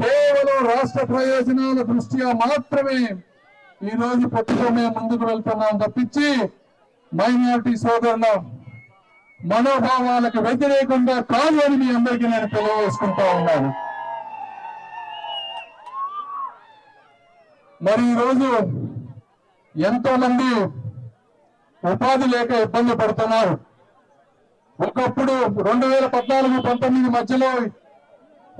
కేవలం రాష్ట్ర ప్రయోజనాల దృష్ట్యా మాత్రమే ఈ రోజు పట్టుకోమే ముందుకు వెళ్తున్నాం తప్పించి మైనారిటీ సోదరుల మనోభావాలకు వ్యతిరేకంగా కాదు అని మీ అందరికీ నేను తెలియజేసుకుంటా ఉన్నాను. మరి ఈరోజు ఎంతో మంది ఉపాధి లేక ఇబ్బంది పడుతున్నారు. ఒకప్పుడు రెండు వేల పద్నాలుగు పంతొమ్మిది మధ్యలో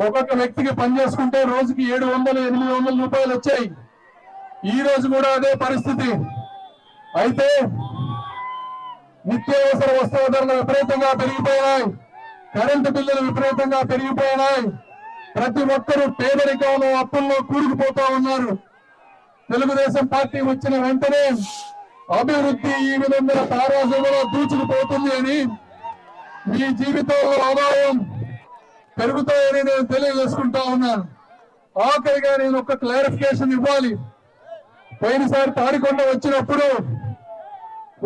ఒక్కొక్క వ్యక్తికి పని చేసుకుంటే రోజుకి ఏడు వందలు ఎనిమిది వందల రూపాయలు వచ్చాయి. ఈ రోజు కూడా అదే పరిస్థితి. అయితే నిత్యావసర వస్తువుల ధరలు విపరీతంగా పెరిగిపోయినాయి. కరెంటు బిల్లులు విపరీతంగా పెరిగిపోయినాయి. ప్రతి ఒక్కరూ పేదరికంలో అప్పుల్లో కూరుకుపోతా ఉన్నారు. తెలుగుదేశం పార్టీ వచ్చిన వెంటనే అభివృద్ధి ఈ విధంగా తారాజులో దూచుకుపోతుంది అని మీ జీవితంలో ఆదాయం పెరుగుతాయని నేను తెలియజేసుకుంటా ఉన్నాను. ఆఖరిగా నేను ఒక క్లారిఫికేషన్ ఇవ్వాలి. పోయినసారి తాడికొండ వచ్చినప్పుడు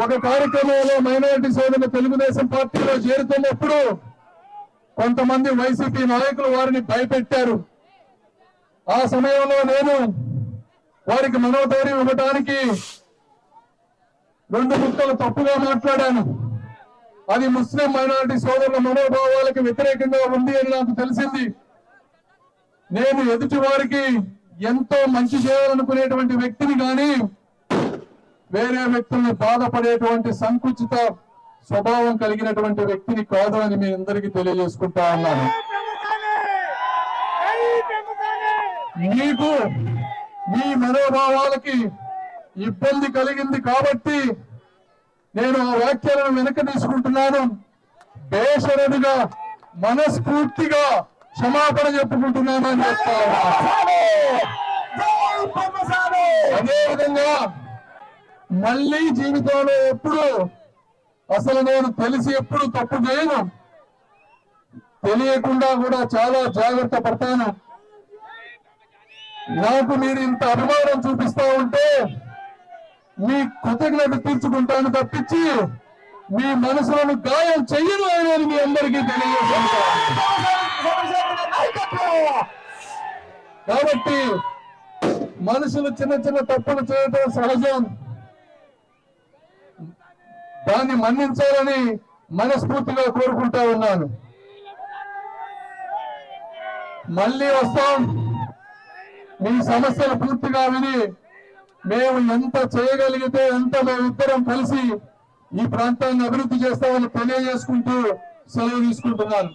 ఒక కార్యక్రమంలో మైనారిటీ సోదరులు తెలుగుదేశం పార్టీలో చేరుతున్నప్పుడు కొంతమంది వైసీపీ నాయకులు వారిని భయపెట్టారు. ఆ సమయంలో నేను వారికి మనోధైర్యం ఇవ్వడానికి రెండు ముక్కలు తప్పుగా మాట్లాడాను. అది ముస్లిం మైనారిటీ సోదరుల మనోభావాలకు వ్యతిరేకంగా ఉంది అని నాకు తెలిసింది. నేను ఎదుటి వారికి ఎంతో మంచి చేయాలనుకునేటువంటి వ్యక్తిని కానీ వేరే వ్యక్తుల్ని బాధపడేటువంటి సంకుచిత స్వభావం కలిగినటువంటి వ్యక్తిని కాదు అని మీ అందరికీ తెలియజేసుకుంటా ఉన్నాను. మీకు మీ మనోభావాలకి ఇబ్బంది కలిగింది కాబట్టి నేను ఆ వ్యాఖ్యలను వెనక తీసుకుంటున్నాను. బేషరదుగా మనస్ఫూర్తిగా క్షమాపణ చెప్పుకుంటున్నాను అని చెప్తాను అదేవిధంగా మళ్ళీ జీవితంలో ఎప్పుడు అసలు నేను తెలిసి ఎప్పుడు తప్పు చేయను. తెలియకుండా కూడా చాలా జాగ్రత్త పడతాను. నాకు మీరు ఇంత అభిమానం చూపిస్తా ఉంటే మీ కృతజ్ఞత తీర్చుకుంటాను తప్పించి మీ మనసులను గాయం చెయ్యను అని మీ అందరికీ తెలియజేస్తాను కాబట్టి మనుషులు చిన్న చిన్న తప్పులు చేయడం సహజం. దాన్ని మన్నించాలని మనస్ఫూర్తిగా కోరుకుంటా ఉన్నాను. మళ్ళీ వస్తాం. మీ సమస్యలు పూర్తిగా విని మేము ఎంత చేయగలిగితే ఎంత మేమిద్దరం కలిసి ఈ ప్రాంతాన్ని అభివృద్ధి చేస్తామని తెలియజేసుకుంటూ సెలవు తీసుకుంటున్నాను.